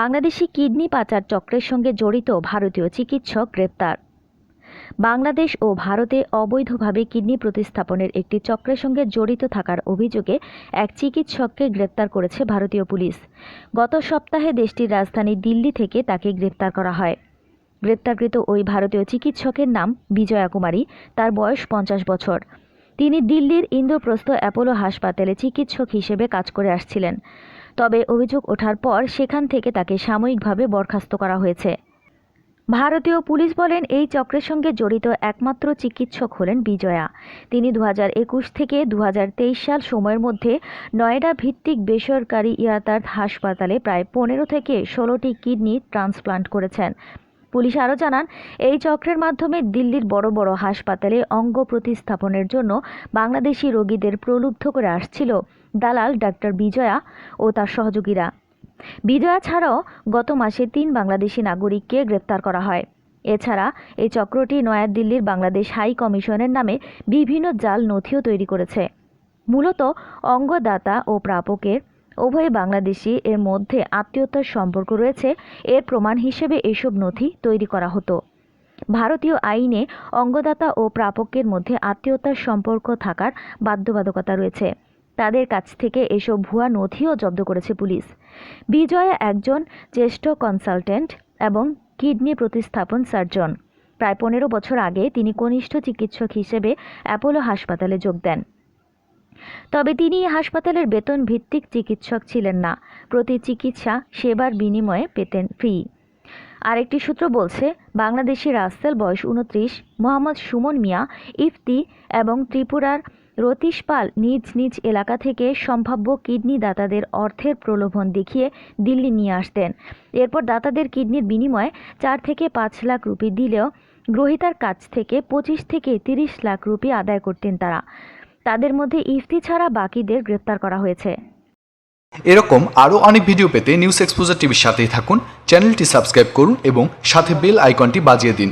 Bangladeshi kidney পাচার চক্রের সঙ্গে জড়িত ভারতীয় চিকিৎসক গ্রেপ্তার। বাংলাদেশ ও ভারতে অবৈধভাবে কিডনি প্রতিস্থাপনের একটি চক্রের সঙ্গে জড়িত থাকার অভিযোগে এক চিকিৎসককে গ্রেপ্তার করেছে ভারতীয় পুলিশ। গত সপ্তাহে দেশটির রাজধানী দিল্লি থেকে তাকে গ্রেপ্তার করা হয়। গ্রেপ্তারকৃত ওই ভারতীয় চিকিৎসকের নাম বিজয়া কুমারী, তার বয়স পঞ্চাশ বছর। তিনি দিল্লির ইন্দ্রপ্রস্থ অ্যাপোলো হাসপাতালে চিকিৎসক হিসেবে কাজ করে আসছিলেন। তবে অভিযোগ ওঠার পর সেখান থেকে তাকে সাময়িকভাবে বরখাস্ত করা হয়েছে। ভারতীয় পুলিশ বলেন, এই চক্রের সঙ্গে জড়িত একমাত্র চিকিৎসক হলেন বিজয়া। তিনি দু একুশ থেকে দু হাজার তেইশ সাল সময়ের মধ্যে নয়ডা ভিত্তিক বেসরকারি ইয়াতার্থ হাসপাতালে প্রায় পনেরো থেকে ষোলোটি কিডনি ট্রান্সপ্লান্ট করেছেন। পুলিশ আরও জানান, এই চক্রের মাধ্যমে দিল্লির বড় বড় হাসপাতালে অঙ্গ প্রতিস্থাপনের জন্য বাংলাদেশি রোগীদের প্রলুব্ধ করে আসছিল দালাল ডাক্তার বিজয়া ও তার সহযোগীরা। বিজয়া ছাড়াও গত মাসে তিন বাংলাদেশি নাগরিককে গ্রেপ্তার করা হয়। এছাড়া এই চক্রটি নয়াদিল্লির বাংলাদেশ হাই কমিশনের নামে বিভিন্ন জাল নথিও তৈরি করেছে। মূলত অঙ্গদাতা ও প্রাপকের উভয় বাংলাদেশি এর মধ্যে আত্মীয়তার সম্পর্ক রয়েছে। এর প্রমাণ হিসেবে এসব নথি তৈরি করা হতো। ভারতীয় আইনে অঙ্গদাতা ও প্রাপকের মধ্যে আত্মীয়তার সম্পর্ক থাকার বাধ্যবাধকতা রয়েছে। তাদের কাছ থেকে এসব ভুয়া নথিও জব্দ করেছে পুলিশ। বিজয়া একজন জ্যেষ্ঠ কনসালটেন্ট এবং কিডনি প্রতিস্থাপন সার্জন। প্রায় পনেরো বছর আগে তিনি কনিষ্ঠ চিকিৎসক হিসেবে অ্যাপোলো হাসপাতালে যোগ দেন। তবে তিনি হাসপাতালের বেতন ভিত্তিক চিকিৎসক ছিলেন না। প্রতি চিকিৎসা সেবার বিনিময়ে পেতেন ফি। আরেকটি সূত্র বলছে, বাংলাদেশি রাসেল বয়স উনত্রিশ, মোহাম্মদ সুমন মিয়া, ইফতি এবং ত্রিপুরার রতীশ পাল নিজ নিজ এলাকা থেকে সম্ভাব্য কিডনি দাতাদের অর্থের প্রলোভন দেখিয়ে দিল্লি নিয়ে আসতেন। এরপর দাতাদের কিডনির বিনিময়ে চার থেকে পাঁচ লাখ রুপি দিলেও গ্রহীতার কাছ থেকে পঁচিশ থেকে তিরিশ লাখ রুপি আদায় করতেন তারা। তাদের মধ্যে ইফতি ছাড়া বাকিদের গ্রেপ্তার করা হয়েছে। এরকম আরও অনেক ভিডিও পেতে নিউজ এক্সপোজার টিভির সাথেই থাকুন, চ্যানেলটি সাবস্ক্রাইব করুন এবং সাথে বেল আইকনটি বাজিয়ে দিন।